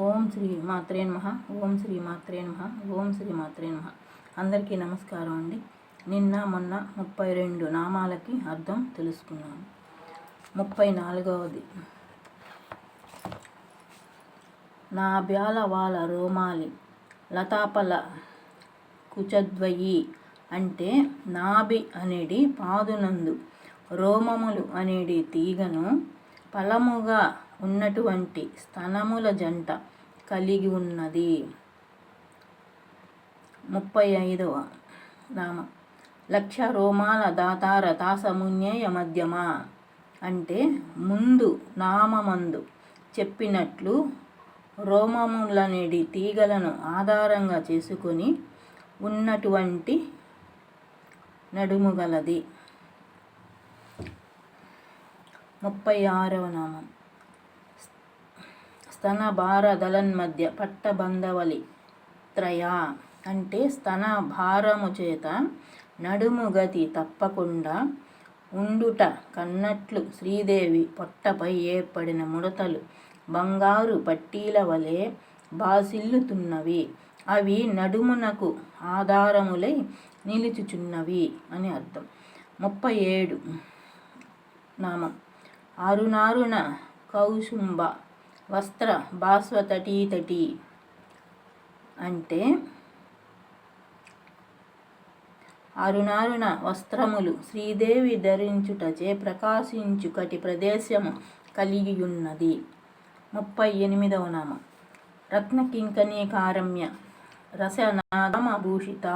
ఓం శ్రీ మాత్రే నమ ఓం శ్రీ మాత్రే నమ ఓం శ్రీ మాత్రే నమ. అందరికీ నమస్కారం అండి. నిన్న మొన్న ముప్పై రెండు నామాలకి అర్థం తెలుసుకున్నాను ముప్పై నాలుగవది. నా బ్యాల వాళ్ళ రోమాలి లతాపల కుచద్వయి అంటే నాభి అనేది పాదునందు రోమములు అనేది తీగను ఫలముగా ఉన్నటువంటి స్థలముల జంట కలిగి ఉన్నది. ముప్పై ఐదవ నామం. లక్ష రోమాల దాతార తాసమున్యేయ మధ్యమ అంటే ముందు నామమందు చెప్పినట్లు రోమములనేది తీగలను ఆధారంగా చేసుకొని ఉన్నటువంటి నడుముగలది ముప్పై ఆరవ నామం. స్తన భారదలన్మధ్య పట్టబంధవలి త్రయ అంటే స్తన భారము చేత నడుము గతి తప్పకుండా ఉండుట కన్నట్లు శ్రీదేవి పొట్టపై ఏర్పడిన ముడతలు బంగారు పట్టీల వలె బాసిల్లుతున్నవి. అవి నడుమునకు ఆధారములై నిలుచుచున్నవి అని అర్థం. ముప్పై ఏడు. నామం. అరుణారుణ కౌసుంబ వస్త్ర భాస్వతటీతటి అంటే అరుణారుణ వస్త్రములు శ్రీదేవి ధరించుటచే ప్రకాశించుకటి ప్రదేశము కలిగియున్నది. ముప్పై ఎనిమిదవ నామ. రత్నకింకణీకారమ్య రసనాదమభూషిత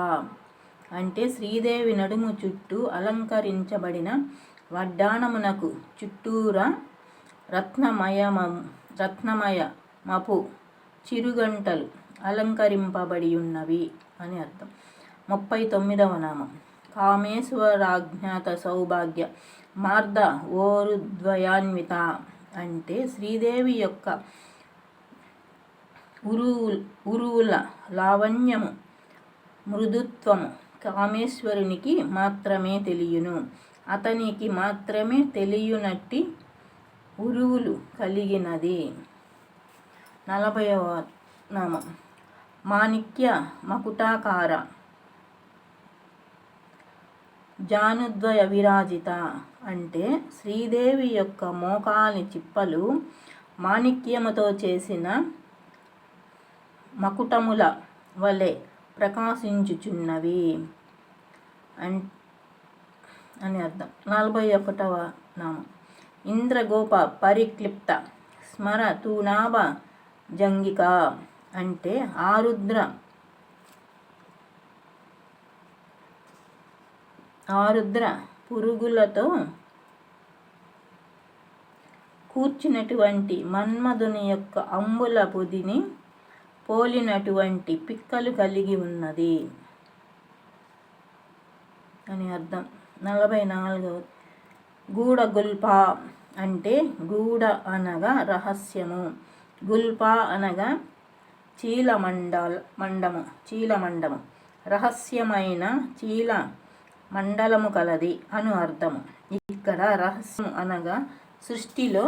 అంటే శ్రీదేవి నడుము చుట్టూ అలంకరించబడిన వడ్డాణమునకు చుట్టూరా రత్నమయమము రత్నమయ మపు చిరుగంటలు అలంకరింపబడి ఉన్నవి అని అర్థం. ముప్పై తొమ్మిదవ నామం. కామేశ్వరాజ్ఞాత సౌభాగ్య మార్ద ఓరుద్వయాన్విత అంటే శ్రీదేవి యొక్క ఉరువు ఉరువుల లావణ్యము మృదుత్వము కామేశ్వరునికి మాత్రమే తెలియను. అతనికి మాత్రమే తెలియనట్టి ఉరువులు కలిగినది. నలభైవ నామం. మాణిక్య మకుటాకార. జానుద్వయ విరాజిత అంటే శ్రీదేవి యొక్క మోకాలి చిప్పలు మాణిక్యముతో చేసిన మకుటముల వలె ప్రకాశించుచున్నవి. అని అర్థం. నలభై ఒకటవ నామం. ఇంద్రగోప పరిక్లిప్త. స్మర తూనాభ జంగిక అంటే ఆరుద్ర ఆరుద్ర పురుగులతో కూర్చున్నటువంటి మన్మధుని యొక్క అంబుల పొదిని పోలినటువంటి పిక్కలు కలిగి ఉన్నది అని అర్థం. నలభై నాలుగవ గూడగుల్ప అంటే గూడ అనగా రహస్యము గుల్ప అనగా చీలమండల్ మండము చీలమండము. రహస్యమైన చీల మండలము కలది అను అర్థము. ఇక్కడ రహస్యం అనగా సృష్టిలో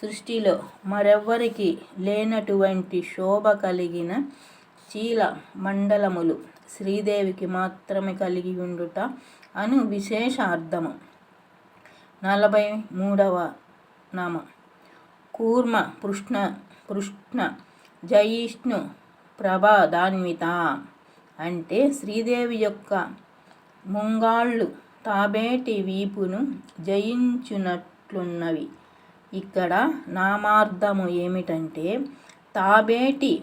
సృష్టిలో మరెవ్వరికి లేనటువంటి శోభ కలిగిన చీల మండలములు శ్రీదేవికి మాత్రమే కలిగి ఉండుట అను విశేష అర్థము. నలభై మూడవ నామ. కూర్మ పృష్ణ పృష్ణ జయిష్ణు ప్రభాదాన్విత అంటే శ్రీదేవి యొక్క ముంగాళ్ళు తాబేటి వీపును జయించునట్లున్నవి. ఇక్కడ నామార్థము ఏమిటంటే తాబేటి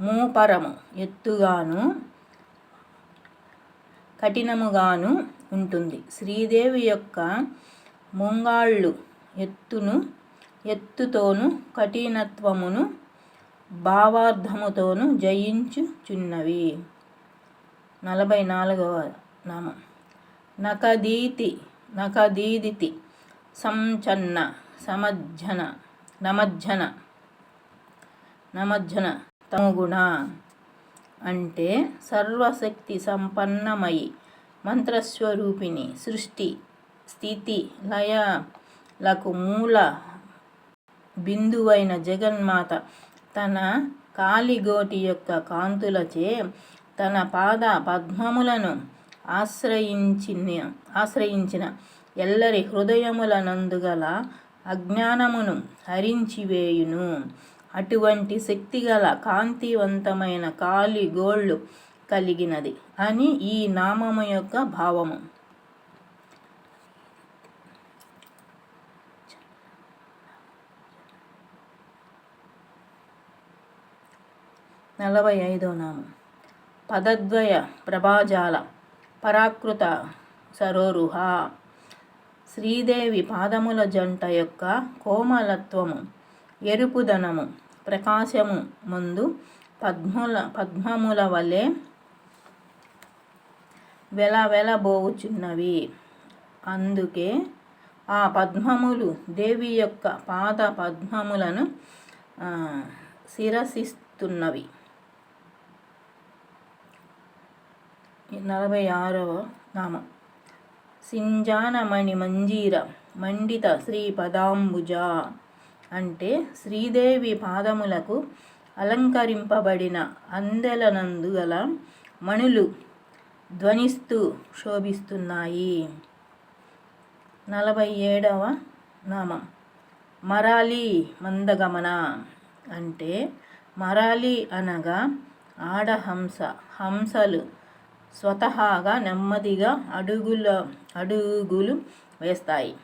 మూపరము. ఎత్తుగాను కఠినముగాను ఉంటుంది. శ్రీదేవి యొక్క ముంగాళ్ళు ఎత్తును ఎత్తుతోను కఠినత్వమును భావార్థముతోను జయించుచున్నవి. నలభై నాలుగవ నామం. నకదీతి నకదీదితి సంచన్న సమజ్జన నమజ్జన నమజ్జన తమగుణ అంటే సర్వశక్తి సంపన్నమై మంత్రస్వరూపిణి సృష్టి స్థితి లయలకు మూల బిందువైన జగన్మాత తన కాలిగోటి యొక్క కాంతులచే తన పాద పద్మములను ఆశ్రయించిన ఆశ్రయించిన ఎల్లరి హృదయముల నందుగల అజ్ఞానమును హరించివేయును. అటువంటి శక్తిగల కాంతివంతమైన కాలి గోళ్ళు కలిగినది అని ఈ నామము యొక్క భావము. నలభై ఐదో నామం. పదద్వయ ప్రభాజాల పరాకృత సరోరుహ. శ్రీదేవి పాదముల జంట యొక్క కోమలత్వము. ఎరుపుదనము ప్రకాశము ముందు పద్ముల పద్మముల వలె వెలవెలబోచున్నవి అందుకే ఆ పద్మములు దేవి యొక్క పాద పద్మములను శిరసిస్తున్నవి. నలభై ఆరవ నామం. సింజానమణి మంజీర మండిత శ్రీ పదాంబుజ అంటే శ్రీదేవి పాదములకు అలంకరింపబడిన అందెలనందు గల మణులు ధ్వనిస్తూ శోభిస్తున్నాయి. నలభై ఏడవ నామం. మరాలి మందగమన. అంటే మరాలి అనగా ఆడహంస హంసలు స్వతహాగా నెమ్మదిగా అడుగుల అడుగులు వేస్తాయి.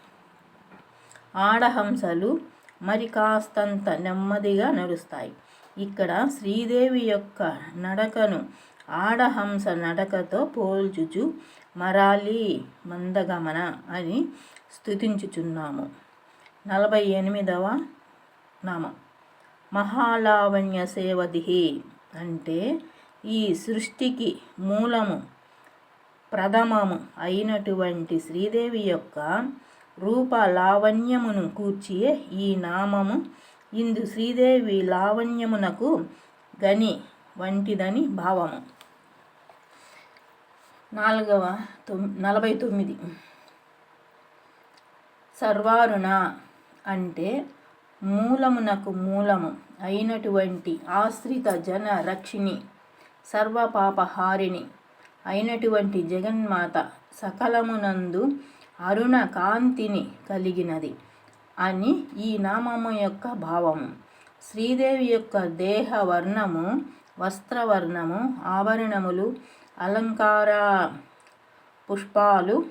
ఆడహంసలు మరి కాస్తంత నెమ్మదిగా నడుస్తాయి. ఇక్కడ శ్రీదేవి యొక్క నడకను ఆడహంస నడకతో పోల్చుచు మరాలి మందగమన అని స్థుతించుచున్నాము నలభై ఎనిమిదవ నామం. మహాలావణ్య సేవదిహి అంటే ఈ సృష్టికి మూలము ప్రథమము అయినటువంటి శ్రీదేవి యొక్క రూప లావణ్యమును కూర్చియే ఈ నామము. ఇందు శ్రీదేవి లావణ్యమునకు గని వంటిదని భావము. నాలుగవ తొమ్ నలభై తొమ్మిది. సర్వారుణ అంటే మూలమునకు మూలము అయినటువంటి ఆశ్రిత జన రక్షిణి సర్వపాపహారిణి అయినటువంటి జగన్మాత సకలమునందు అరుణ కాంతిని కలిగినది అని ఈ నామము యొక్క భావము. శ్రీదేవి యొక్క దేహ వర్ణము వస్త్రవర్ణము ఆభరణములు అలంకార పుష్పాలు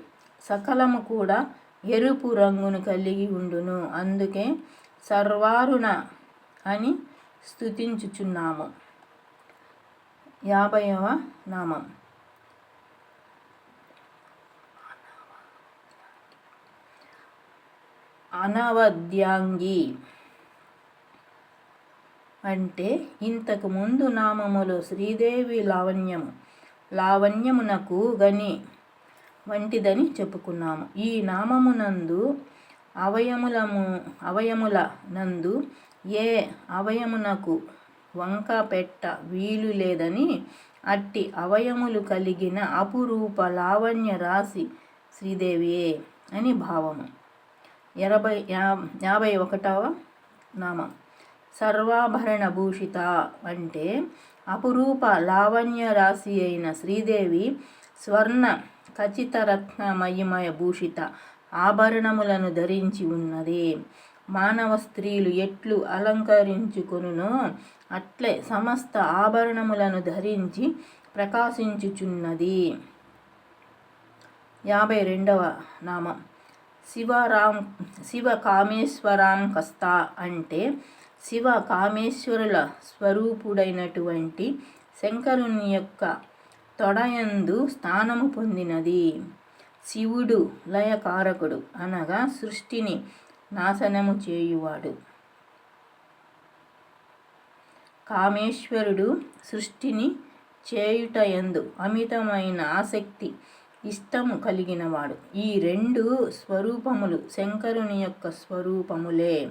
సకలము కూడా ఎరుపు రంగును కలిగి ఉండును. అందుకే సర్వారుణ అని స్థుతించుచున్నాము యాభైవ నామం. అనవద్యాంగి. అంటే ఇంతకు ముందు నామములో శ్రీదేవి లావణ్యము. లావణ్యమునకు గని వంటిదని చెప్పుకున్నాము. ఈ నామమునందు అవయములము అవయముల నందు ఏ అవయమునకు వంక పెట్ట వీలు లేదని అట్టి అవయములు కలిగిన అపురూప లావణ్య రాశి శ్రీదేవియే అని భావము. ఎనభై యాభై ఒకటవ నామం. సర్వాభరణ భూషిత అంటే అపురూప లావణ్య రాశి అయిన శ్రీదేవి స్వర్ణ ఖచ్చితరత్నమయమయ భూషిత ఆభరణములను ధరించి ఉన్నది. మానవ స్త్రీలు ఎట్లు అలంకరించుకొనునో అట్లే సమస్త ఆభరణములను ధరించి ప్రకాశించుచున్నది. యాభై రెండవ నామం. శివరాం శివ కామేశ్వరాం కస్తా అంటే శివ కామేశ్వరుల స్వరూపుడైనటువంటి శంకరుని యొక్క తొడయందు స్థానము పొందినది. శివుడు లయకారకుడు అనగా సృష్టిని నాశనము చేయువాడు. కామేశ్వరుడు సృష్టిని చేయుటయందు అమితమైన ఆసక్తి ఇష్టము కలిగినవాడు. ఈ రెండు స్వరూపములు శంకరుని యొక్క స్వరూపములే.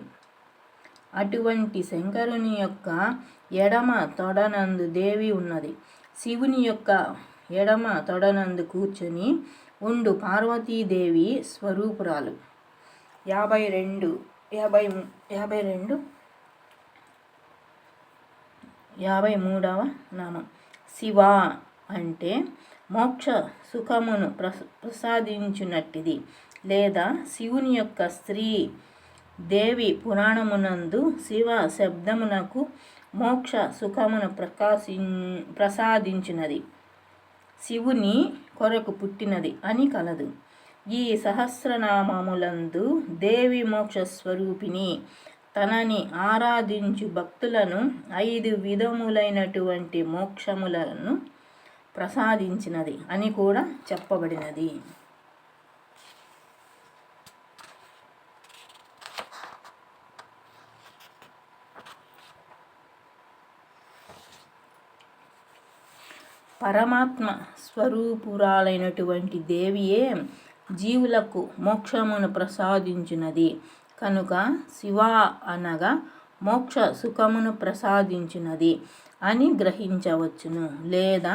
అటువంటి శంకరుని యొక్క ఎడమ తొడనందు దేవి ఉన్నది. శివుని యొక్క ఎడమ తొడనందు కూర్చొని ఉండు పార్వతీదేవి స్వరూపురాలు. యాభై రెండు యాభై యాభై రెండు యాభై మూడవ నామం. శివ అంటే మోక్ష సుఖమును ప్రస ప్రసాదించునట్టిది. లేదా శివుని యొక్క స్త్రీ దేవి పురాణమునందు శివ శబ్దమునకు మోక్ష సుఖమును ప్రకాశి ప్రసాదించినది. శివుని కొరకు పుట్టినది అని కలదు. ఈ సహస్రనామములందు దేవి మోక్ష స్వరూపిణి తనని ఆరాధించు భక్తులను ఐదు విధములైనటువంటి మోక్షములను ప్రసాదించినది అని కూడా చెప్పబడినది. పరమాత్మ స్వరూపురాలైనటువంటి దేవియే జీవులకు మోక్షమును ప్రసాదించినది. కనుక శివ అనగా మోక్ష సుఖమును ప్రసాదించినది. అని గ్రహించవచ్చును. లేదా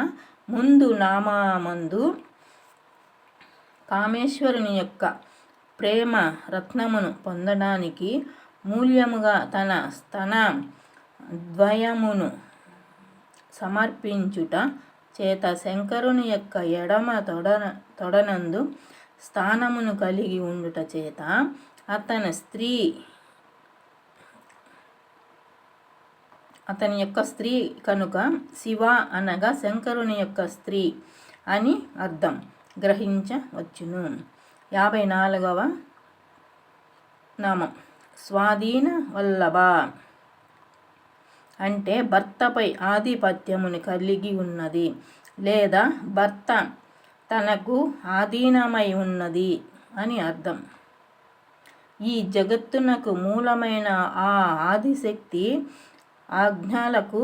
ముందు నామందు కామేశ్వరుని యొక్క ప్రేమ రత్నమును పొందడానికి మూల్యముగా తన స్తన ద్వయమును సమర్పించుట చేత శంకరుని యొక్క ఎడమ తొడ తొడనందు స్థానమును కలిగి ఉండుట చేత అతని స్త్రీ అతని యొక్క స్త్రీ కనుక శివ అనగా శంకరుని యొక్క స్త్రీ అని అర్థం. గ్రహించవచ్చును. యాభై నాలుగవ నామం. స్వాధీన వల్లభ. అంటే భర్తపై ఆధిపత్యమును కలిగి ఉన్నది లేదా భర్త తనకు ఆధీనమై ఉన్నది అని అర్థం. ఈ జగత్తునకు మూలమైన ఆ ఆదిశక్తి ఆజ్ఞలకు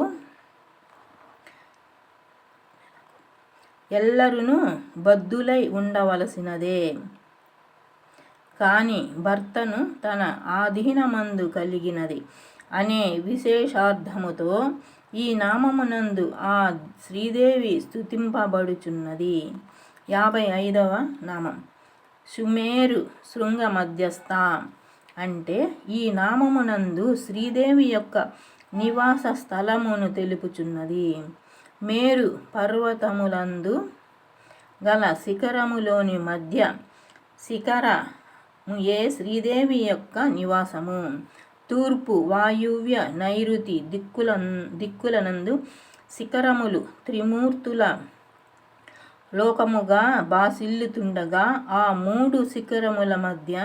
ఎల్లరును బద్దులై ఉండవలసినదే. కానీ భర్తను తన ఆధీనమందు కలిగినది అనే విశేషార్థముతో ఈ నామమునందు ఆ శ్రీదేవి స్థుతింపబడుచున్నది యాభై ఐదవ నామం. సుమేరు శృంగ మధ్యస్థ అంటే ఈ నామమునందు శ్రీదేవి యొక్క నివాస స్థలమును తెలుపుచున్నది. మేరు పర్వతములందు గల శిఖరములోని మధ్య శిఖర ఏ శ్రీదేవి యొక్క నివాసము. తూర్పు వాయువ్య నైరుతి దిక్కుల దిక్కులనందు శిఖరములు త్రిమూర్తుల లోకముగా బాసిల్లుతుండగా ఆ మూడు శిఖరముల మధ్య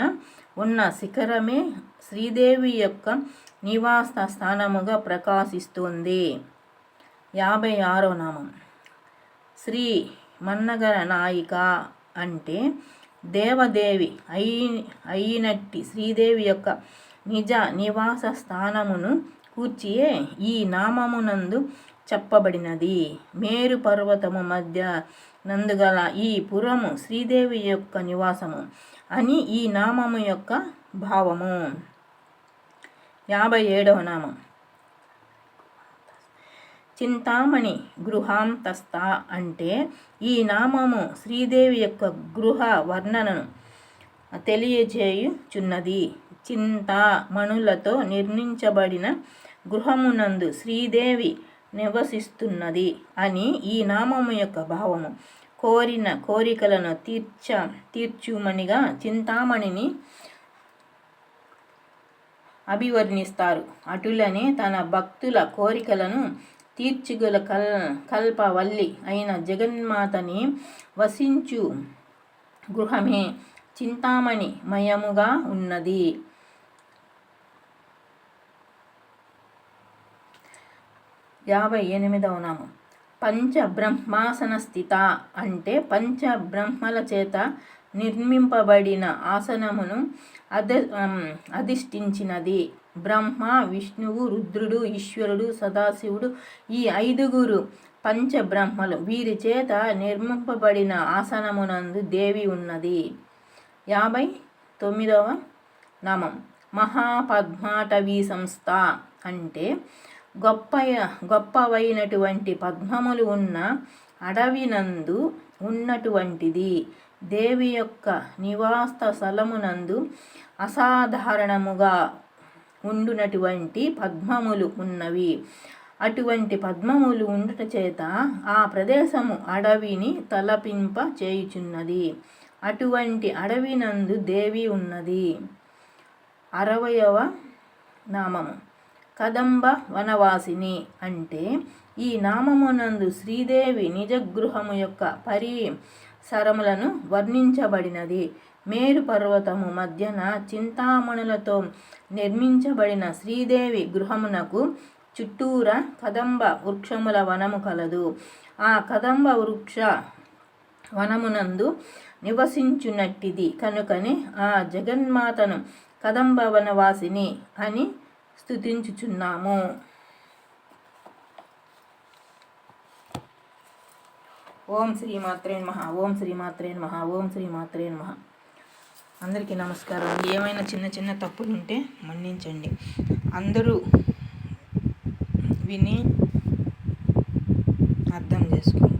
ఉన్న శిఖరమే శ్రీదేవి యొక్క నివాస స్థానముగా ప్రకాశిస్తుంది. యాభై ఆరో నామం. శ్రీ మన్నగర నాయిక అంటే దేవదేవి అయి అయినట్టి శ్రీదేవి యొక్క నిజ నివాస స్థానమును కూర్చియే ఈ నామమునందు చెప్పబడినది. మేరు పర్వతము మధ్య నందుగల ఈ పురము శ్రీదేవి యొక్క నివాసము అని ఈ నామము యొక్క భావము. యాభై ఏడవ నామం. చింతామణి గృహాంతస్థ అంటే ఈ నామము శ్రీదేవి యొక్క గృహ వర్ణనను తెలియజేయుచున్నది. చింతామణులతో నిర్మించబడిన గృహమునందు శ్రీదేవి నివసిస్తున్నది అని ఈ నామము యొక్క భావము. కోరిన కోరికలను తీర్చ తీర్చుమనిగా చింతామణిని అభివర్ణిస్తారు. అటులనే తన భక్తుల కోరికలను తీర్చుగల కల్ కల్పవల్లి అయిన జగన్మాతని వసించు గృహమే చింతామణి మయముగా ఉన్నది. యాభై ఎనిమిదవ నామం. పంచబ్రహ్మాసన స్థిత అంటే పంచబ్రహ్మల చేత నిర్మింపబడిన ఆసనమును అధ అధిష్ఠించినది. బ్రహ్మ విష్ణువు రుద్రుడు ఈశ్వరుడు సదాశివుడు ఈ ఐదుగురు పంచబ్రహ్మలు వీరి చేత నిర్మింపబడిన ఆసనమునందు దేవి ఉన్నది. యాభై తొమ్మిదవ నామం. మహాపద్మాటవీ సంస్థ అంటే గొప్ప గొప్పవైనటువంటి పద్మములు ఉన్న అడవినందు ఉన్నటువంటిది. దేవి యొక్క నివాస స్థలమునందు అసాధారణముగా ఉండునటువంటి పద్మములు ఉన్నవి. అటువంటి పద్మములు ఉండుట చేత ఆ ప్రదేశము అడవిని తలపింప చేయుచున్నది. అటువంటి అడవినందు దేవి ఉన్నది. అరవయవ నామము. కదంబ వనవాసిని అంటే ఈ నామమునందు శ్రీదేవి నిజగృహము యొక్క పరి సరములను వర్ణించబడినది. మేరు పర్వతము మధ్యన చింతామణులతో నిర్మించబడిన శ్రీదేవి గృహమునకు చుట్టూర కదంబ వృక్షముల వనము కలదు. ఆ కదంబ వృక్ష వనమునందు నివసించునట్టిది. కనుకనే ఆ జగన్మాతను కదంబ వనవాసిని అని స్థుతించుచున్నాము ఓం శ్రీ మాత్రే మహా ఓం శ్రీ మాత్రే మహా ఓం శ్రీ మాత్రే మహా అందరికీ నమస్కారం. ఏమైనా చిన్న చిన్న తప్పులు ఉంటే మన్నించండి. అందరూ విని అర్థం చేసుకోండి